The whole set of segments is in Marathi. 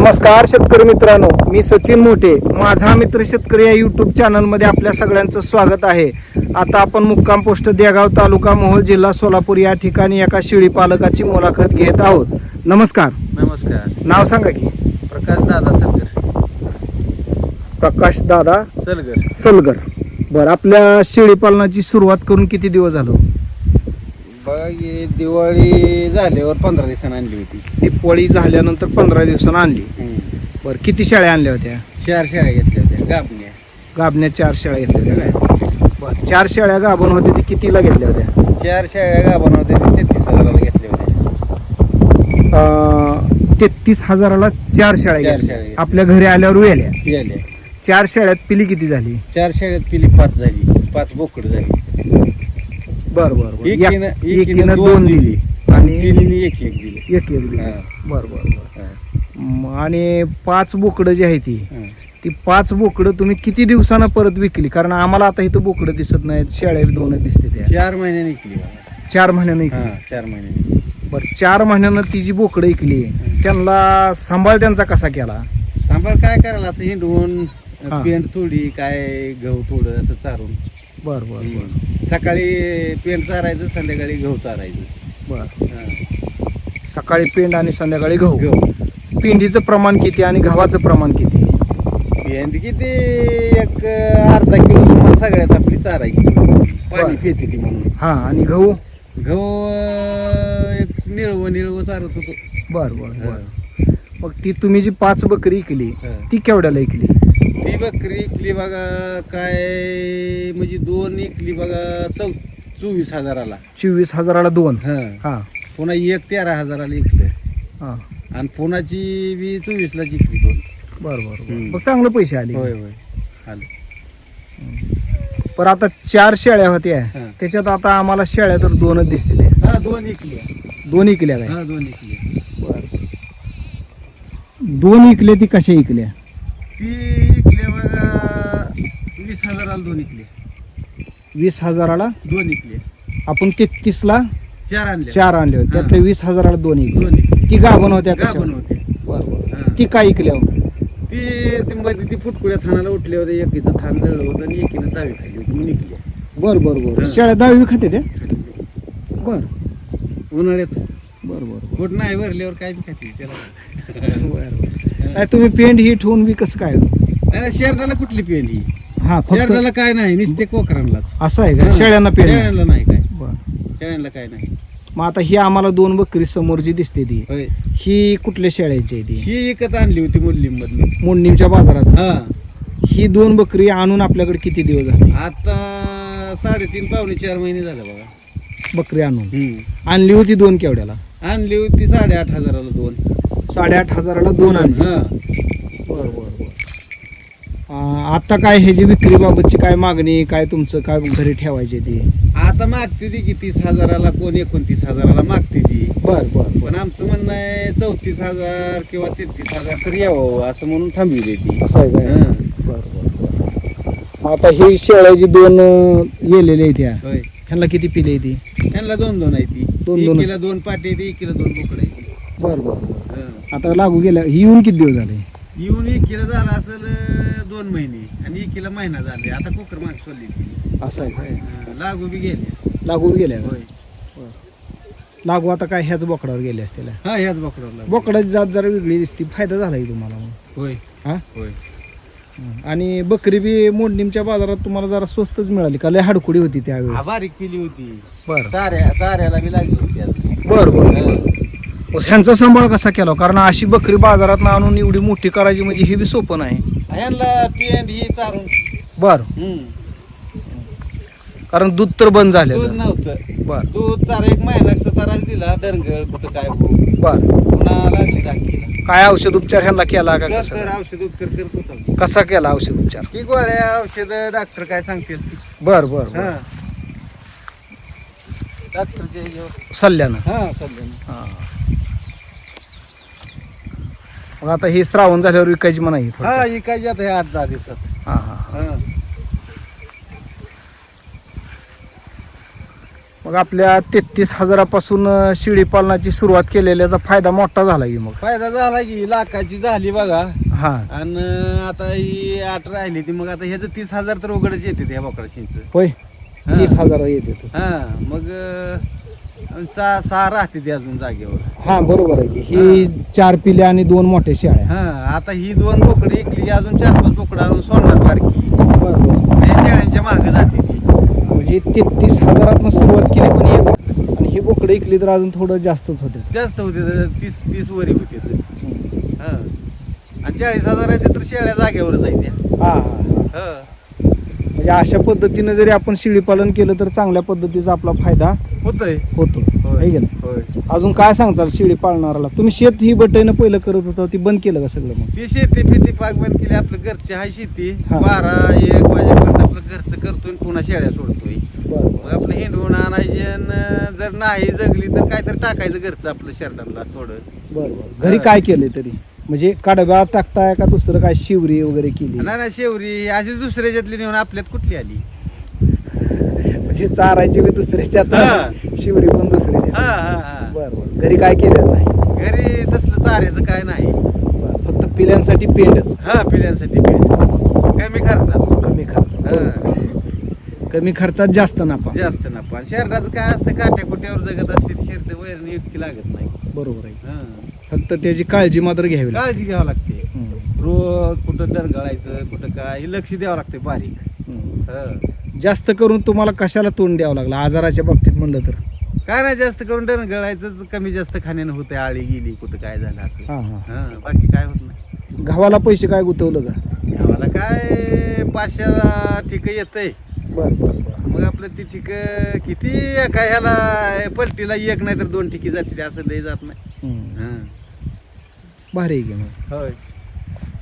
नमस्कार शेतकरी मित्रांनो मी सचिन मोठे. माझा मित्र शेतकरी या युट्यूब चॅनलमध्ये आपल्या सगळ्यांचं स्वागत आहे. आता आपण मुक्काम पोस्ट देगाव तालुका मोहोळ जिल्हा सोलापूर या ठिकाणी एका शेळी पालकाची मुलाखत घेत आहोत. नमस्कार. नमस्कार. नाव सांगा की. प्रकाश दादा सलगर. प्रकाश दादा सलगर. सलगर. बरं आपल्या शेळी पालनाची सुरुवात करून किती दिवस झालो? हे दिवाळी झाल्यावर पंधरा दिवसांनी आणली होती. दीपवळी झाल्यानंतर पंधरा दिवसानं आणली. बरं किती शेळ्या आणल्या होत्या? चार शेळ्या घेतल्या होत्या गाबण्या. गाबण्या चार शेळ्या घेतल्या होत्या काय? बरं चार शेळ्या गाभण होते ते कितीला घेतल्या होत्या? चार शेळ्या गाभण होत्या ते तेहतीस हजाराला घेतल्या होत्या. तेहतीस हजाराला चार शेळ्या चार घेतल्या. शेळ्या. आपल्या घरी आल्यावर वेल्या. ती आल्या चार शेळ्यात पिली किती झाली? चार शेळ्यात पिली पाच झाली पाच बोकड झाली. बर बर एक- एकीनं एकीनं दोन दिली. आणि तिन्हीने एक एक दिली. एक एक दिली. हा. बर बर बर. हा. म, आणि पाच बोकडं जी आहे ती हा. ती पाच बोकडं तुम्ही किती दिवसानं परत विकली? कारण आम्हाला आता इथं बोकडं दिसत नाहीत शेळ्या दोन दिसते त्या. चार महिन्याने विकली बघा. चार महिन्यानं हा चार महिन्याने बर चार महिन्यानं ती जी बोकडं विकली त्यांना सांभाळ त्यांचा कसा केला? सांभाळ काय करायला असं हिंडवून हा. पेंट थोडी काय गहू थोडं असं चारून. बर बर बर. सकाळी पेंट चारायचं संध्याकाळी गहू चारायचं. बर. हा. सकाळी पेंड आणि संध्याकाळी गहू. गहू. पेंडीचं प्रमाण किती आणि गव्हाचं प्रमाण किती? पेंट किती? एक अर्धा किलो सुमार सगळ्यात आपली चारायची. बरं. पाणी पिते ती म्हणून. हा आणि गहू? गहू अं, एक निळव निळव चारत होतो. बर बर बर. मग ती तुम्ही जी पाच बकरी इकली हा. ती केवढ्याला इकली? ती बकरी इकली बघा काय म्हणजे दोन इकली बघा चौ चोवीस हजाराला. चोवीस हजाराला दोन? हा. हा. पुन्हा एक तेरा हजाराला इकलं हा. आणि पुन्हाची बी चोवीसला जिंकली दोन. बर बर बर. हम्म. मग चांगले पैसे आले. होय होय. आलं. पण आता चार शेळ्या होत्या. हा. त्याच्यात आता आम्हाला शेळ्या तर दोनच दिसतील. हा दोन इकली दोन इकल्या काय? हा दोन इकली दोन इकले ती कशा इकल्या? ती इकले बघा वीस हजाराला दोन इकले वीस हजाराला? दोन इकले आपण तेहतीस ला चार आणले. चार आणले होते. त्यातले वीस हजाराला दोन दोन इकले ती गाभण होत्या गाभण कशा होते. बर बर. हा. ती काय इकल्या हो? ती ती मध्ये ती फुटकुड्या थानाला उठले होते. एकीचं थान जळलं होतं आणि एकीनं दावी खाली होती म्हणून बर बर बर. हा. शेळ्या दहावी खाते त्या बर. उन्हाळ्यात. बर बर पोट नाही भरल्यावर काय बी खाते. बर. नाही तुम्ही पेंट ही ठेवून बी कसं काय? नाही, शेरडाला कुठली पेंड ही? हा फक्त शेरडाला काय नाही नुसते कोकरांलाच. असं आहे का. शेळ्यांना पेंट नाही. शेळ्यांना नाही काय. बर. शेळ्यांना काय नाही. मग आता ही आम्हाला दोन बकरी समोर जी दिसते ती होय. ही कुठल्या शेळ्याची आहे ती? ही एकच आणली होती मुलीम मधली मोडणीच्या बाजारात. हा. ही दोन बकरी आणून आपल्याकडे किती दिवस झाले? आता साडेतीन पावणे चार महिने झाले बघा. बकरी आणून. हम्म. आणली होती दोन केवढ्याला? आणली होती साडेआठ हजाराला दोन. साडेआठ हजाराला दोन आणली. हा. बर बर बर. आता काय ह्याची विक्री बाबतची काय मागणी काय तुमचं काय घरी ठेवायची ती? आता मागते ती की तीस हजाराला कोण एकोणतीस हजाराला मागते ती. बर बर पण आमचं म्हणणं आहे चौतीस हजार किंवा तेहतीस हजार तर यावं असं म्हणून थांबवी देते असं आहे काय? हा. बर बर बर. आता ही शेळ्याची दोन गेलेली आहेत ह्या होय. ह्यांना किती पिले ती? त्यांना दोन दोन आहे ती. दोन दोनच. एकीला दोन पाटे ती एकीला दोन बोकड आहे. ती. बर बर. हा. आता लागू गेल्या ही येऊन किती दिवस झाले? येऊन एकीला झाला असेल अं, दोन महिने आणि एकीला महिना झाले. आता कोकर माग सोडली ती. असं आहे काय? हा, लागू बी गेले. लागू गेल्या का? होय. लागू आता काय ह्याच बोकडावर गेले असतील? हा ह्याच बोकडावर लागू. बोकडाची जात जरा वेगळी दिसती. फायदा झाला की तुम्हाला मग? होय. हा? होय. आणि बकरी बी मोडणीमच्या बाजारात तुम्हाला जरा स्वस्तच मिळाली का? लय हाडकुडी होती हा, त्यावेळेस बारीक केली होती. बर. चाऱ्या चाऱ्याला बी लागली होती. बर बर. हा. मग ह्यांचा सांभाळ कसा केला? कारण अशी बकरी बाजारात आणून एवढी मोठी करायची म्हणजे हे बी सोपं नाही. ह्यांना पेंड ही चारून बर. हम्म. कारण दूध तर बंद दूध झालं नव्हतं. बर. दूध चार एक महिना दिला डरंगळ कुठं काय. बर. पुन्हा लागली काय औषध उपचार ह्यांना केला का कसं? तर औषध उपचार करत होता. कसा केला औषध उपचार? की गोळ्या औषध डॉक्टर काय सांगतील? बर बर ह्याच्यावर. सल्ल्यानं. हा चाललं हा. मग आता हे श्रावण झाल्यावर विकायची म्हणा ही हा ही काय जात आहे आठ दहा दिवसात. हा हा हा. मग आपल्या तेहतीस हजारापासून अं, शेळी पालनाची सुरुवात केलेल्याचा फायदा मोठा झाला की मग. फायदा झाला की लाखाची झाली बघा. हा. आणि आता ही आठ राहिली ती मग आता ह्याचं तीस हजार तर उघडच येते त्या बोकडा चिंच होय. हा. तीस हजार येते. हा मग अं, सहा सहा राहते ती अजून जागेवर. हा बरोबर आहे की. ही चार पिले आणि दोन मोठ्या शेळ्या हा आता ही दोन बोकडे इकली अजून चार पाच बोकडं आणून सोडणार बारकी. बरोबर शेळ्यांच्या मागे जाते ती. म्हणजे तेहतीस हजारात सुरुवात केली पण एक आणि ही बोकडे इकली तर अजून थोडं जास्तच होते. जास्त होते तर तीस तीस वरी होते तर. हा. आणि चाळीस हजाराच्या तर शेळ्या जागेवर जायच्या हा हा. हा. म्हणजे अशा पद्धतीने जरी आपण शेळी पालन केलं तर चांगल्या पद्धतीचा आपला फायदा होतंय. होतो. होय. है की नाही? होय. अजून काय सांगताल शेळी पाळणाराला तुम्ही शेत ही बटाईनं पहिलं करत होता ती बंद केलं का सगळं मग? ती शेती फिती पाक बंद केली आपलं घरची हाय शेती. हा. बारा एक वाजेपर्यंत आपलं घरचं करतोय आणि पुन्हा शेळ्या सोडतोय. बरं मग आपलं हिंडवून आणायचे आणि जर नाही जगली तर काहीतरी टाकायचं घरचं आपलं शर्टाला थोडं. बरं बरं. घरी काय केलंय तरी? म्हणजे कडब्या टाकताय का दुसरं काय शिवरी वगैरे केली? नाही ना शेवरी. अशी दुसऱ्याच्यातली नेऊन आपल्यात कुठली आली? म्हणजे चारायची बी दुसऱ्याच्यात हा. शिवरी पण दुसऱ्याच्या हा हा हा. बरं बरं. घरी काय केलेलं नाही? घरी तसलं चाऱ्याचं काय नाही. बरं, फक्त पिल्यांसाठी पेंडच. हा पिल्यांसाठी पेंड. कमी खर्चात. कमी खर्च हा. कमी खर्चात जास्त नफा जास्त ना पण शर्टाचं काय असतं काट्या कुट्यावर जगत असते ती शर्ट वैरणी इतकी लागत नाही. बरोबर आहे. हा. फक्त त्याची काळजी मात्र घ्यावी लागते. काळजी घ्यावं लागते. हम्म. रोज कुठं डरगळायचं कुठं काय हे लक्ष द्यावं लागते बारीक. हम्म. हा. जास्त करून तुम्हाला कशाला तोंड द्यावं लागलं? आजाराच्या बाबतीत म्हणलं तर. काय नाही जास्त करून डरगळायचं कमी जास्त खाण्यानं होते आळी गेली कुठं काय झालं असं. हा हा. हा, बाकी काय होत नाही. गव्हाला पैसे काय गुतवलं का? आम्हाला काय पाचशेला ठिक येतंय. बरं बरं बरं. मग आपलं ती ठिक किती काय ह्याला पलटीला एक नाही तर दोन ठिकी जाते असं लय जात नाही. हम्म. हा. भारी आहे की मग. होय.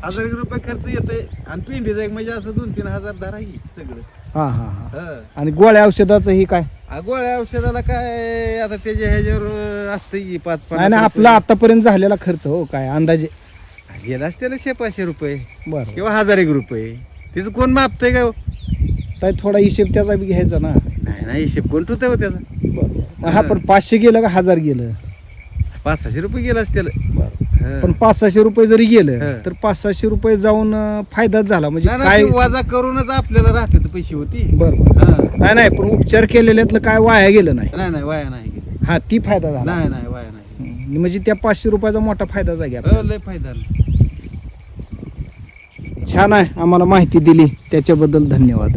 हजार एक रुपये खर्च येतोय. आणि पिंडीचा एक म्हणजे असं दोन तीन हजार धरा ही सगळं. हा हा हा. हा. आणि गोळ्या औषधाचं ही काय? आ, गोळ्या औषधाला काय आता त्याच्या ह्याच्यावर असतं की पाच नाही ना आपला आतापर्यंत झालेला खर्च हो काय अंदाजे. गेलाच त्याला शे पाचशे रुपये. बरं. किंवा हजार एक रुपये. तिचं कोण मापतंय का काय थोडा हिशेब त्याचा बी घ्यायचा ना. नाही नाही हिशेब कोण तुटय हो त्याचा? बरं. हा पण पाचशे गेलं का हजार गेलं? पाच सहाशे रुपये गेलाच त्याला हा. पण पाच सहाशे रुपये जरी गेलं. तर पाच सहाशे रुपये जाऊन अं, फायदाच झाला. म्हणजे नाही, नाही, काय ते वजा करूनच आपल्याला राहते तर पैसे होती. बरं बरं. हा. नाही नाही पण उपचार केलेल्यातलं काय वाया गेलं नाही. नाही नाही वाया नाही गेले. हा ती फायदा झाला. नाही नाही वाया नाही हम्म. म्हणजे त्या पाचशे रुपयाचा मोठा फायदा जाग्या हो, लय फायदा झाला. छान आहे आम्हाला माहिती दिली. त्याच्याबद्दल धन्यवाद.